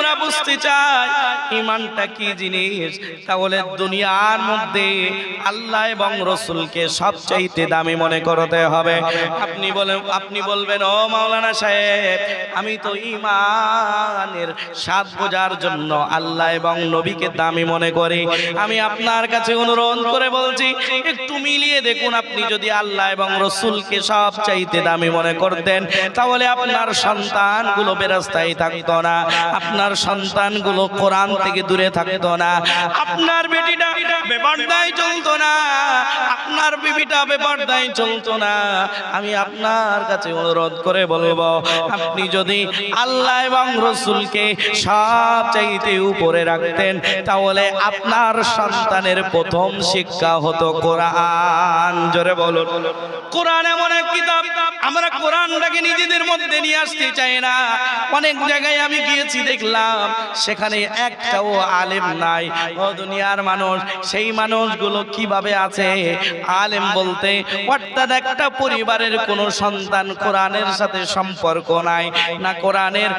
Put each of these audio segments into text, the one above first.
আমরা বুঝতে চাই ইমানটা কি জিনিস? তাহলে দুনিয়ার মধ্যে আল্লাহ এবং রসুলকে সবচাইতে দামি মনে করতে হবে। আপনি বলেন আপনি বলবেন, ও মাওলানা সাহেব, আমি তো ইমানের স্বাদ বোঝার জন্য আল্লাহ এবং নবীকে দামি মনে করি। আমি আপনার কাছে অনুরোধ করে বলছি, একটু মিলিয়ে দেখুন আপনি যদি আল্লাহ এবং রসুলকে সব চাইতে দামি মনে করতেন, তাহলে আপনার সন্তানগুলো বেরাস্তায় থাকতো না। আপনার সন্তানগুলো কোরআন থেকে দূরে থাকতো না। আপনার বেটিটা বেপর্দায় চলতো না। আপনার বিবিটা বেপর্দায় চলতো না। আমি আপনার কাছে অনুরোধ করে বলব, আপনি যদি আল্লাহ এবং রসুলকে সব চাইতে উপরে রাখতেন, তাহলে আপনার সন্তানের প্রথম শিক্ষা হতো কোরআন। জোরে বলুন। কোরআন এমন এক কিতাব কোরআনটাকে নিজেদের মধ্যে নিয়ে আসতে চাই না। অনেক জায়গায় আমি গিয়েছি, দেখলাম সেখানে একটাও আলেম নাই। ও দুনিয়ার মানুষ, সেই মানুষগুলো কীভাবে আছে? আলেম বলতে অর্থাৎ একটা পরিবারের কোনো সন্তান কোরআনের সাথে সম্পর্ক নাই, না কোরআনের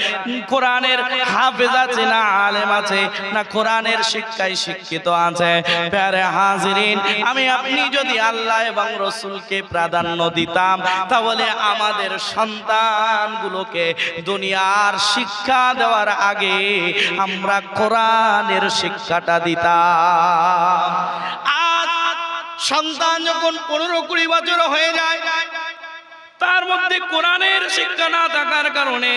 কোরআনের হাফেজ আছে, না আলেম আছে, না কোরআনের শিক্ষায় শিক্ষিত আছে। প্যারে হাজিরিন, আমি আপনি যদি আল্লাহ এবং রসুলকে প্রাধান্য দিতাম, তাহলে আমাদের সন্তানগুলোকে দুনিয়ার শিক্ষা দেওয়ার আগে আমরা কোরআনের শিক্ষাটা দিতাম। আজ সন্তান যখন পনেরো কুড়ি বছর হয়ে যায় তার মধ্যে কোরআনের শিক্ষা না থাকার কারণে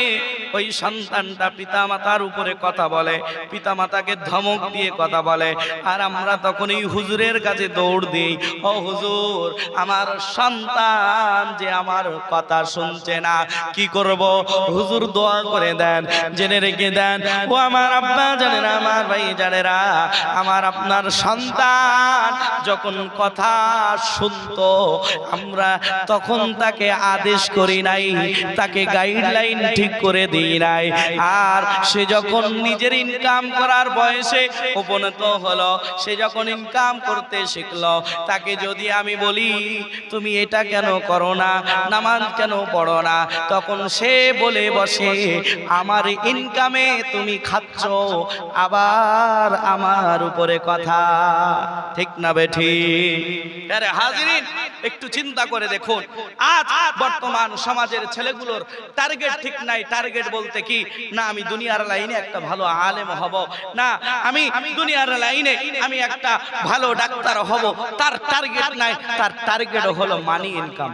ওই সন্তানটা পিতামাতার উপরে কথা বলে, পিতামাতাকে ধমক দিয়ে কথা বলে। আর আমরা তখন এই হুজুরের কাছে দৌড় দিই, ও হুজুর, আমার সন্তান যে আমার কথা শুনছে না, কি করব? হুজুর দোয়া করে দেন, জেনে রেখে দেন, ও আমার আব্বা জানেরা, আমার ভাই জানেরা, আমার আপনার সন্তান যখন কথা শুনতো, আমরা তখন তাকে আদেশ করি নাই, তাকে গাইডলাইন ঠিক করে দিই নাই। আর সে যখন নিজের ইনকাম করার বয়সে উপনীত হলো, সে যখন ইনকাম করতে শিখলো, তাকে যদি আমি বলি, তুমি এটা কেন করো না? নামাজ কেন পড়ো না? তখন সে বলে বসে, আমার ইনকামে তুমি খাচ্ছ, আবার আমার উপরে কথা। ঠিক না বেঠি আরে একটু চিন্তা করে দেখুন। আজ বর্তমান সমাজের ছেলেগুলোর টার্গেট ঠিক নাই টার্গেট বলতে কি? না, আমি দুনিয়ার লাইনে একটা ভালো আলেম হব, না, আমি দুনিয়ার লাইনে আমি একটা ভালো ডাক্তার হব, তার টার্গেট নাই, তার টার্গেট হলো মানি ইনকাম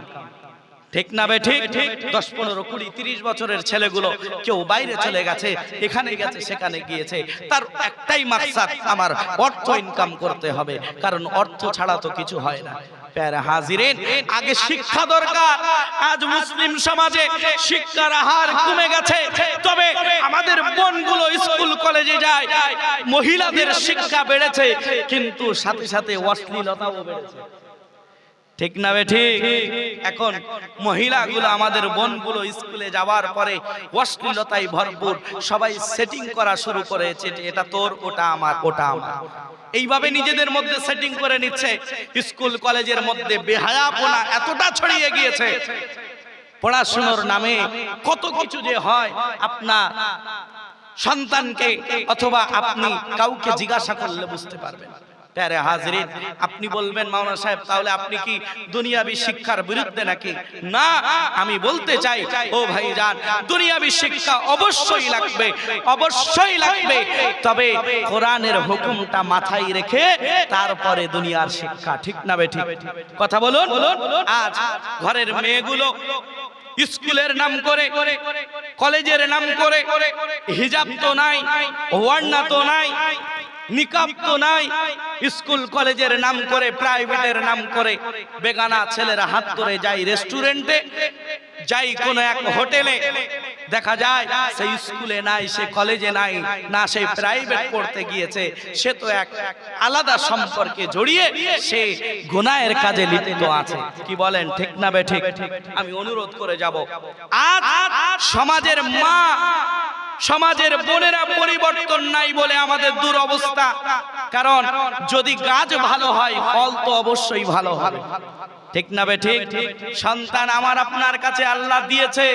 ঠিক না বে ঠিক? ঠিক দশ, পনেরো, কুড়ি, তিরিশ বছরের ছেলেগুলো কেউ বাইরে চলে গেছে, এখানে গেছে, সেখানে গিয়েছে, তার একটাই মাকসাদ, আমার অর্থ ইনকাম করতে হবে, কারণ অর্থ ছাড়া তো কিছু হয় না। প্যারা আগে শিক্ষা দরকার, আজ মুসলিম সমাজে শিক্ষার হার কমে গেছে। তবে আমাদের বোনগুলো স্কুল কলেজে যায়, মহিলাদের শিক্ষা বেড়েছে, কিন্তু সাথে সাথে অশ্লীলতাও বেড়েছে। ঠিক না বে ঠিক? এখন মহিলাগুলো আমাদের বোনগুলো স্কুলে যাওয়ার পরে অশ্লীলতায় ভরপুর সবাই সেটিং করা শুরু করেছে এটা তোর, ওটা আমার ওটা আমার। এইভাবে নিজেদের মধ্যে সেটিং করে নিচ্ছে। স্কুল, কলেজের মধ্যে বেহায়াপনা এতটা ছড়িয়ে গিয়েছে। পড়াশোনার নামে কত কিছু যে হয় আপনার সন্তানকে অথবা আপনি কাউকে জিজ্ঞাসা করলে বুঝতে পারবেন। প্যারে হাজরিন আপনি বলবেন মাওনা সাহেব, তাহলে আপনি কি দুনিয়াবি শিক্ষার বিরুদ্ধে নাকি? না, আমি বলতে চাই, ও ভাই জান দুনিয়াবি শিক্ষা অবশ্যই লাগবে অবশ্যই লাগবে। তবে কোরআনের হুকুমটা মাথায় রেখে তারপরে দুনিয়ার শিক্ষা, ঠিক না বে ঠিক? কথা বলুন। আজ ঘরের মেয়েগুলো স্কুলের নাম করে, কলেজের নাম করে, হিজাব তো নাই ওয়ার্না তো নাই নিকাব তো নাই। স্কুল, কলেজের নাম করে, প্রাইভেটের নাম করে, বেগানা ছেলেরা হাত ধরে যায় রেস্টুরেন্টে, যাই কোন এক হোটেলে। দেখা যায় সেই স্কুলে নাই, সে কলেজে নাই, না সে প্রাইভেট পড়তে গিয়েছে। সে তো এক আলাদা সম্পর্কে জড়িয়ে সে গুনাহের কাজে লিপ্ত আছে। কি বলেন, ঠিক না বে ঠিক? আমি অনুরোধ করে যাব। আজ সমাজের মা সমাজের বোনেরা পরিবর্তন নাই বলে আমাদের দুরবস্থা। কারণ যদি গাছ ভালো হয়, ফল তো অবশ্যই ভালো হবে। ঠিক না বে ঠিক? সন্তান আমার আপনার কাছে আল্লাহ দিয়েছে,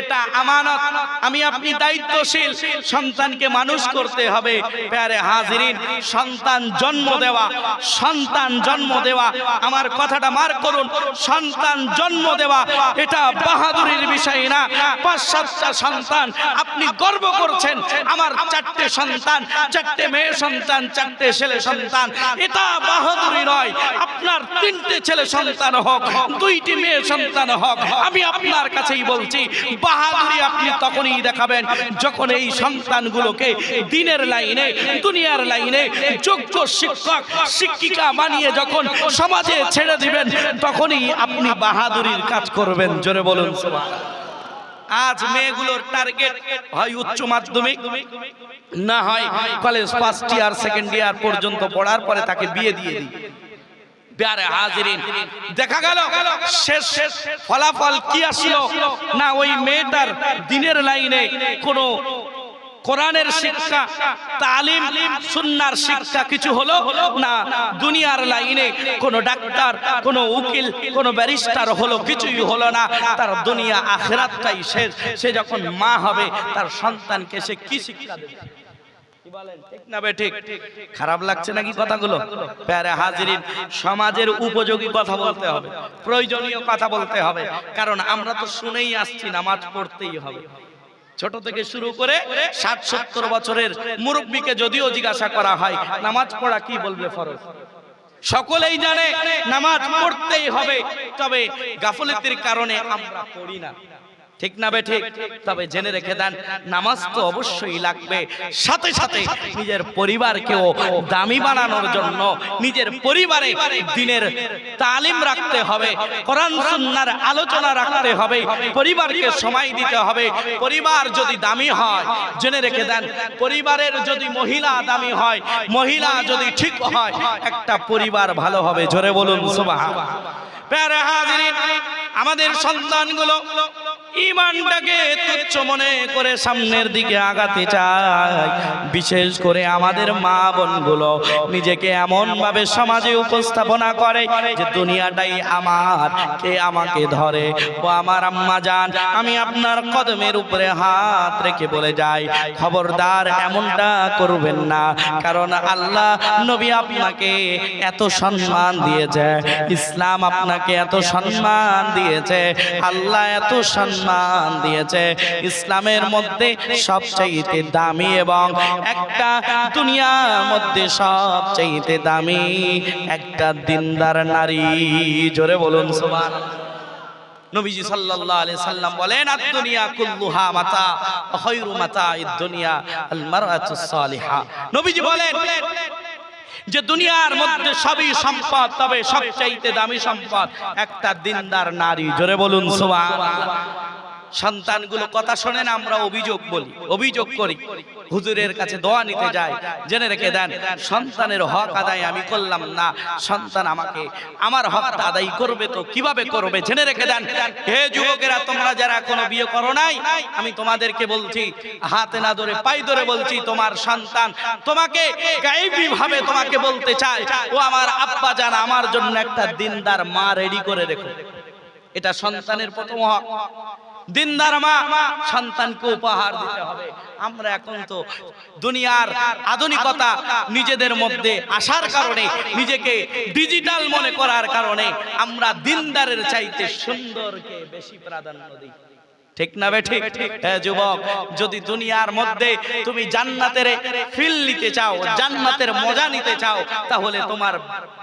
এটা আমানত। আমি আপনি দায়িত্বশীল, সন্তানকে মানুষ করতে হবে। প্যারে হাজিরিন, সন্তান জন্ম দেওয়া, সন্তান জন্ম দেওয়া। আমার কথাটা মার করুন, সন্তান জন্ম দেওয়া, এটা বাহাদুরির বিষয় না পাঁচ সন্তান, আপনি গর্ব করছেন, আমার চারটে সন্তান, চারটে মেয়ে সন্তান, চারটে ছেলে সন্তান, এটা বাহাদুরি নয়, আপনার তিনটে ছেলে সন্তান হোক, দুইটি মেয়ে সন্তান হোক, আমি আপনার কাছেই বলছি, বাহাদুরি আপনি তখনই দেখাবেন, যখন এই সন্তানগুলোকে দিনের লাইনে, দুনিয়ার লাইনে যোগ্য শিক্ষক, শিক্ষিকা বানিয়ে যখন সমাজে ছেড়ে দিবেন, তখনই আপনি বাহাদুরির কাজ করবেন, জোরে বলুন আজ মেয়েগুলোর টার্গেট হয় উচ্চ মাধ্যমিক, না হয় college first year second year পর্যন্ত পড়ার পরে তাকে বিয়ে দিয়ে দিই। প্যারে হাজিরিন, দেখা গেল শেষ শেষ ফলাফল কি আসলো? না, ওই মেয়েটার দিনের লাইনে কোনো কোরআনের শিক্ষা তালিম সুন্নার শিক্ষা কিছু হলো না? দুনিয়ার লাইনে কোনো ডাক্তার কোনো উকিল কোনো ব্যারিস্টার হলো কিছুই হলো না। তার দুনিয়া আখেরাতটাই শেষ। সে যখন মা হবে তার সন্তানকে সে কি শিক্ষা দেবে? ঠিক ঠিক? খারাপ লাগছে নাকি কথাগুলো? প্যারে হাজিরিন সমাজের উপযোগী কথা বলতে হবে। প্রয়োজনীয় কথা বলতে হবে। কারণ আমরা তো শুনেই আসছি নামাজ পড়তেই হবে। ছোট থেকে শুরু করে ষাট সত্তর বছরের মুরব্বীকে যদিও জিজ্ঞাসা করা হয়, নামাজ পড়া কি বলবে ফরজ? সকলেই জানে, নামাজ পড়তেই হবে, তবে গাফলতির কারণে আমরা পড়ি না। ঠিক না ঠিক? তবে জেনে রেখে দেন, নামাজ তো অবশ্যই লাগবে। সাথে সাথে নিজের পরিবারকেও দামি বানানোর জন্য নিজের পরিবারে দিনের তালিম রাখতে হবে, কোরআন সুন্নাহর আলোচনা রাখতে হবে, পরিবারকে সময় দিতে হবে। পরিবার যদি দামি হয়, জেনে রেখে দেন, পরিবারের যদি মহিলা দামি হয়, মহিলা যদি ঠিক হয়, একটা পরিবার ভালো হবে। জোরে বলুন, সুবহান আমাদের সন্তানগুলো ইমানটাকে তুচ্ছ মনে করে সামনের দিকে আগাতে চায়। বিশেষ করে আমাদের মা বোনগুলো নিজেকে এমন ভাবে সমাজে উপস্থাপনা করে যে দুনিয়াটাই আমার, কে আমাকে ধরে? ও আমার আম্মা যান, আমি আপনার কদমের উপরে হাত রেখে বলে যাই। খবরদার এমনটা করবেন না, কারণ আল্লাহ নবী আপনাকে এত সম্মান দিয়েছে, ইসলাম আপনাকে এত সম্মান দিয়েছে, আল্লাহ এত সম্মান দিয়েছে। ইসলামের মধ্যে সবচাইতে দামি এবং একটা দুনিয়ার মধ্যে সবচাইতে দামি একটা দিনদার নারী। জোরে বলুন সুবহান নবীজি সাল্লাম যে দুনিয়ার মধ্যে সবই সম্পদ, তবে সবচাইতে দামি সম্পদ একটা দিনদার নারী। জোরে বলুন, সুবহানাল্লাহ। সন্তানগুলো কথা শোনে না, আমরা অভিযোগ বলি, অভিযোগ করি। হুজুরের কাছে দোয়া নিতে যাই জেনে রেখে দেন, সন্তানের হক আদায় আমি করলাম না, সন্তান আমাকে, আমার হকটা আদায় করবে তো কীভাবে করবে, জেনে রেখে দেন। হে যুবকেরা, তোমরা যারা কোনো বিয়ে করো নাই, আমি তোমাদেরকে বলছি, হাতে না ধরে পাই ধরে বলছি, তোমার সন্তান তোমাকে ভাবে তোমাকে বলতে চায়, ও আমার আব্বা জান, আমার জন্য একটা দিনদার মা রেডি করে রেখো। এটা সন্তানের প্রথম হক। দিনদার মা, সন্তানকে উপহার দিতে হবে। আমরা এখন তো দুনিয়ার আধুনিকতা নিজেদের মধ্যে আসার কারণে, নিজেকে ডিজিটাল মনে করার কারণে আমরা দিনদারের চাইতে সুন্দরকে বেশি প্রাধান্য দিই। ঠিক না বে ঠিক? হ্যাঁ যুবক, যদি দুনিয়ার মধ্যে তুমি জান্নাতের ফিল নিতে চাও, জান্নাতের মজা নিতে চাও, তাহলে তোমার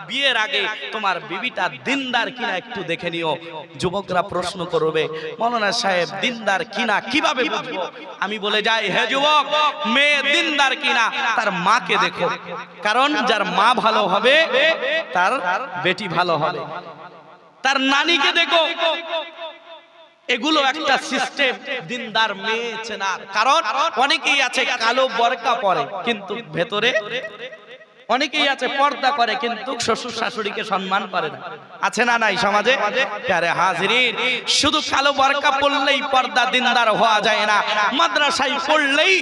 বিয়ের আগে তোমার বিবিটা দিনদার কিনা একটু দেখে নিও। যুবকরা প্রশ্ন করবে, মৌলানা সাহেব দিনদার কিনা কীভাবে বুঝব? আমি বলে যাই, হে যুবক, মেয়ে দিনদার কিনা তার মাকে দেখো। কারণ যার মা ভালো হবে, তার বেটি ভালো হবে। তার নানিকে দেখো। এগুলো একটা সিস্টেম দিনদার মেয়ে চেনার কারণ অনেকেই আছে কালো বরকা পরে কিন্তু ভেতরে অনেকেই আছে পর্দা করে কিন্তু শ্বশুর শাশুড়িকে সম্মান করে না। আছে না নাই সমাজে? আরে হাজিরিন শুধু কালো বরকা পড়লেই পর্দা দিনদার হওয়া যায় না। মাদ্রাসায় পড়লেই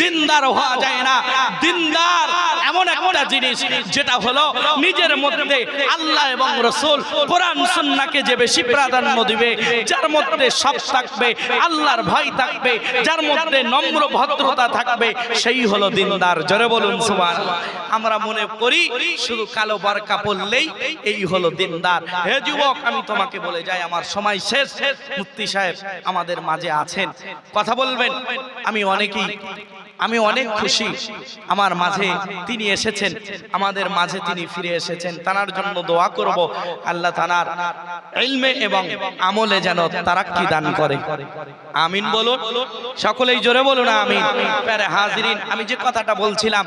দিনদার হওয়া যায় না। দিনদার এমন একটা জিনিস যেটা হলো নিজের মধ্যে আল্লাহ এবং রসুল কোরআন সুন্নাহকে যে বেশি প্রাধান্য দিবে যার মধ্যে সব থাকবে আল্লাহর ভয় থাকবে যার মধ্যে নম্র ভদ্রতা থাকবে সেই হলো দিনদার। জোরে বলুন সুবহানাল্লাহ। আমরা মনে করি, শুধু কালো বারকা পড়লেই এই হলো দিনদার। হে যুবক, আমি তোমাকে বলে যাই, আমার সময় শেষ। মুফতি সাহেব আমাদের মাঝে আছেন। কথা বলবেন? আমি অনেকেই আমি অনেক খুশি। আমার মাঝে তিনি এসেছেন। আমাদের মাঝে তিনি ফিরে এসেছেন। তানার জন্য দোয়া করব। আল্লাহ তানার ইলমে এবং আমলে যেন তারাক্কি দান করে। আমিন বলুন। সকলেই জোরে বলুন আমিন। প্যারে হাজিরিন আমি যে কথাটা বলছিলাম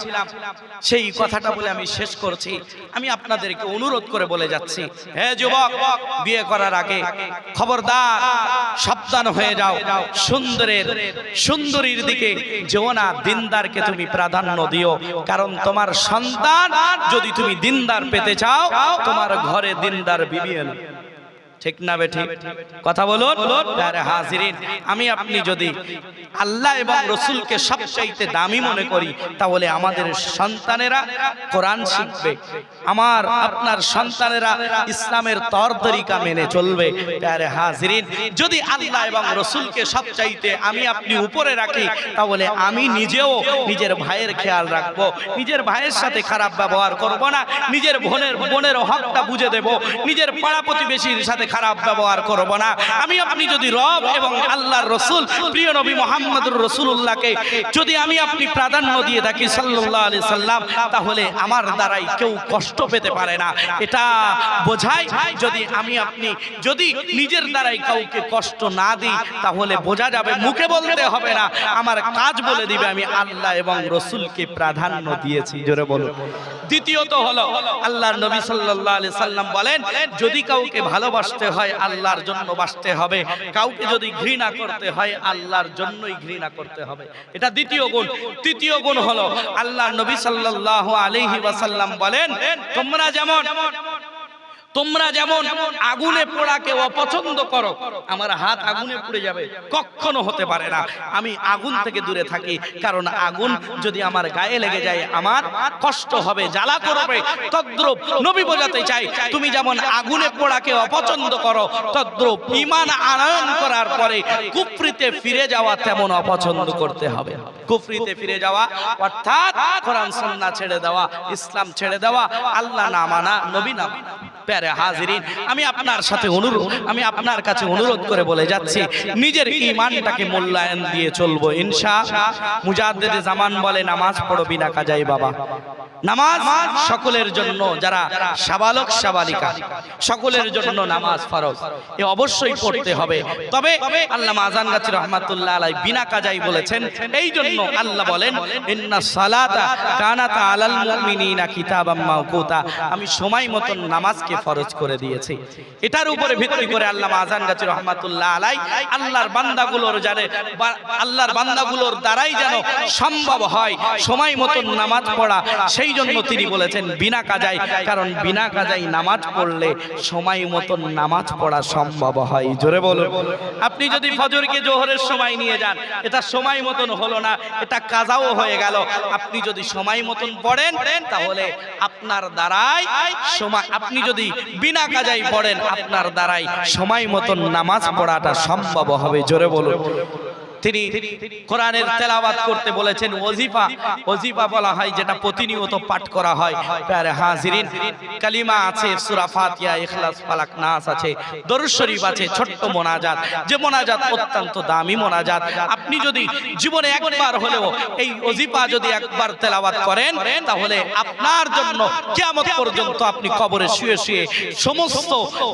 সেই কথাটা বলে আমি শেষ করছি। আমি আপনাদেরকে অনুরোধ করে বলে যাচ্ছি। হে যুবক বিয়ে করার আগে খবরদার সাবধান হয়ে যাও। সুন্দরের সুন্দরীর দিকে যেও না দিনদারকে তুমি প্রাধান্য দিও। কারণ তোমার সন্তান যদি তুমি দিনদার পেতে চাও, তোমার ঘরে দিনদার বিবি ঠিক না বেঠি কথা বলুন। হাজিরিন, আমি আপনি যদি আল্লাহ এবং রসুলকে সবচাইতে দামি মনে করি, তাহলে আমাদের সন্তানেরা কোরআন শিখবে। আমার, আপনার সন্তানেরা ইসলামের তর তরিকা মেনে চলবে। আরে হাজিরিন, যদি আল্লাহ এবং রসুলকে সবচাইতে আমি আপনি উপরে রাখি, তাহলে আমি নিজেও নিজের ভাইয়ের খেয়াল রাখব। নিজের ভাইয়ের সাথে খারাপ ব্যবহার করব না। নিজের বোনের বোনের হকটা বুঝে দেব। নিজের পাড়া প্রতিবেশীর সাথে খারাপ ব্যবহার করব না। আমি আপনি যদি রব এবং আল্লাহর রসুল, প্রিয় নবী মোহাম্মদুর রসুল্লাহকে যদি আমি আপনি প্রাধান্য দিয়ে থাকি সাল্লাহ আলি সাল্লাম, তাহলে আমার দ্বারাই কেউ কষ্ট পেতে পারে না। এটা বোঝায় যদি আমি আপনি যদি নিজের দ্বারাই কাউকে কষ্ট না দিই, তাহলে বোঝা যাবে মুখে বলতে হবে না। আমার কাজ বলে দিবে আমি আল্লাহ এবং রসুলকে প্রাধান্য দিয়েছি। জোরে বলুন। দ্বিতীয়ত হলো, আল্লাহর নবী সাল্লাল্লাহু আলাইহি সাল্লাম বলেন, যদি কাউকে ভালোবাসতে হয় আল্লাহর জন্য বাসতে হবে। কাউকে যদি ঘৃণা করতে হয় আল্লাহর জন্যই ঘৃণা করতে হবে। এটা দ্বিতীয় গুণ। তৃতীয় গুণ হলো, আল্লাহর নবী সাল্লাল্লাহু আলাইহি ওয়াসাল্লাম বলেন, তোমরা যেমন তোমরা যেমন আগুনে পোড়াকে অপছন্দ করো, আমার হাত আগুনে পুড়ে যাবে, কখনো হতে পারে না। আমি আগুন থেকে দূরে থাকি, কারণ আগুন যদি আমার গায়ে লেগে যায়, আমার কষ্ট হবে, জ্বালা করবে। তদ্রুপ নবী বোঝাতে চাই, তুমি যেমন আগুনে পোড়াকে অপছন্দ করো, তদ্রুপ ইমান আনয়ন করার পরে কুফরিতে ফিরে যাওয়া তেমন অপছন্দ করতে হবে। কুফরিতে ফিরে যাওয়া, অর্থাৎ কোরআন, সুন্নাহ ছেড়ে দেওয়া, ইসলাম ছেড়ে দেওয়া, আল্লাহ না মানা, নবী না মানা। প্যারে হাজিরিন, আমি আপনার সাথে অনুরোধ, আমি আপনার কাছে অনুরোধ করে বলে যাচ্ছি, নিজের ইমানটাকে মূল্যায়ন দিয়ে চলবো ইনশা মুজাদ্দেদে জামান বলে, নামাজ পড়ো বিনা কাজাই বাবা। নামাজ সকলের জন্য, যারা সাবালক, সাবালিকা, সকলের জন্য নামাজ ফরজ। এ অবশ্যই পড়তে হবে। তবে আল্লাহ আজান গাছি রহমাতুল্লাহ আলাই বিনা কাজাই বলেছেন, এই জন্য আল্লাহ বলেন, ইন্না সালাতা কানাতা আলাল মুমিনিনা কিতাবাম মাওকুতা। আমি সময় মতন নামাজকে ফরজ করে দিয়েছি। এটার উপরে ভিত্তি করে আল্লাহ আজান গাছি রহমাতুল্লাহ আলাই আল্লাহর বান্দাগুলোর জানে আল্লাহর বান্দাগুলোর দ্বারাই যেন সম্ভব হয় সময় মতন নামাজ পড়া, সেই জন্য তিনি বলেছেন, বিনা কাজাই কারণ বিনা কাজাই নামাজ পড়লে সময় মতন নামাজ পড়া সম্ভব হয়। জোরে বলুন। আপনি যদি ফজরকে জোহরের সময় নিয়ে যান, এটা সময় মতন হলো না, এটা কাজাও হয়ে গেল। আপনি যদি সময় মতন পড়েন, তাহলে আপনার দ্বারাই সময় আপনি যদি বিনা কাজাই পড়েন আপনার দ্বারাই। সময় মতন নামাজ পড়াটা সম্ভব হবে জোরে বলুন। তিনি কোরআনের তেলাওয়াত করতে বলেছেন ওজিফা। ওজিফা। বলা হয় যেটা প্রতিনিয়ত পাঠ করা হয়। প্যারে হাজিরিন কালিমা আছে সূরা ফাতিহা ইখলাস ফালাক নাস আছে। দরুদ শরীফ আছে ছোট্ট মোনাজাত। যে মোনাজাত অত্যন্ত দামি মোনাজাত। আপনি যদি জীবনে একবার হলেও এই ওজিফা যদি একবার তেলাওয়াত করেন তাহলে আপনার জন্য কিয়ামত পর্যন্ত আপনি কবরে শুয়ে শুয়ে সমস্ত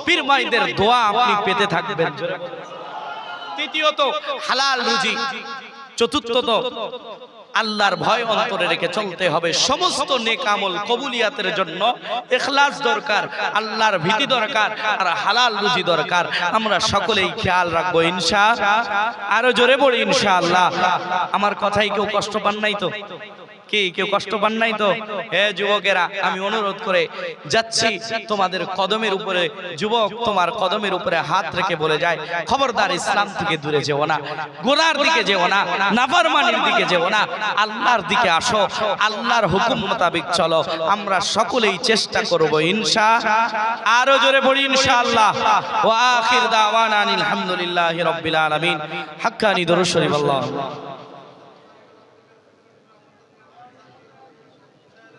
পীরমাইদের দোয়া আপনি পেতে থাকবেন। তৃতীয়ত, হালাল রুজি। চতুর্থত, আল্লাহর ভয় অন্তরে রেখে চলতে হবে সমস্ত নেক আমল কবুলিয়াতের জন্য। এখলাস দরকার, আল্লাহর ভীতি দরকার, আর হালাল রুজি দরকার। আমরা সকলেই খেয়াল রাখব, ইনশা আরও জোরে বলি ইনশাআল্লাহ আমার কথাই কেউ কষ্ট পান নাই তো? কি, কেউ কষ্ট পান নাই তো? হে যুবকেরা, আমি অনুরোধ করে যাচ্ছি, তোমাদের কদমের উপরে, যুবক তোমার কদমের উপরে হাত রেখে বলে যায়, খবরদার ইসলাম থেকে দূরে যেও না গোনার দিকে যেও না, নাফরমানির দিকে যেও না, আল্লাহর দিকে আসো, আল্লাহর হুকুম মোতাবেক চলো, আমরা সকলেই চেষ্টা করব ইনশা, আরও জোরে পড়ি ইনশাআল্লাহ। ওয়া আখির দাওয়ানা আনিল হামদুলিল্লাহি রাব্বিল আলামিন। হাক্কানি দরুদ শরীফ, আল্লাহ।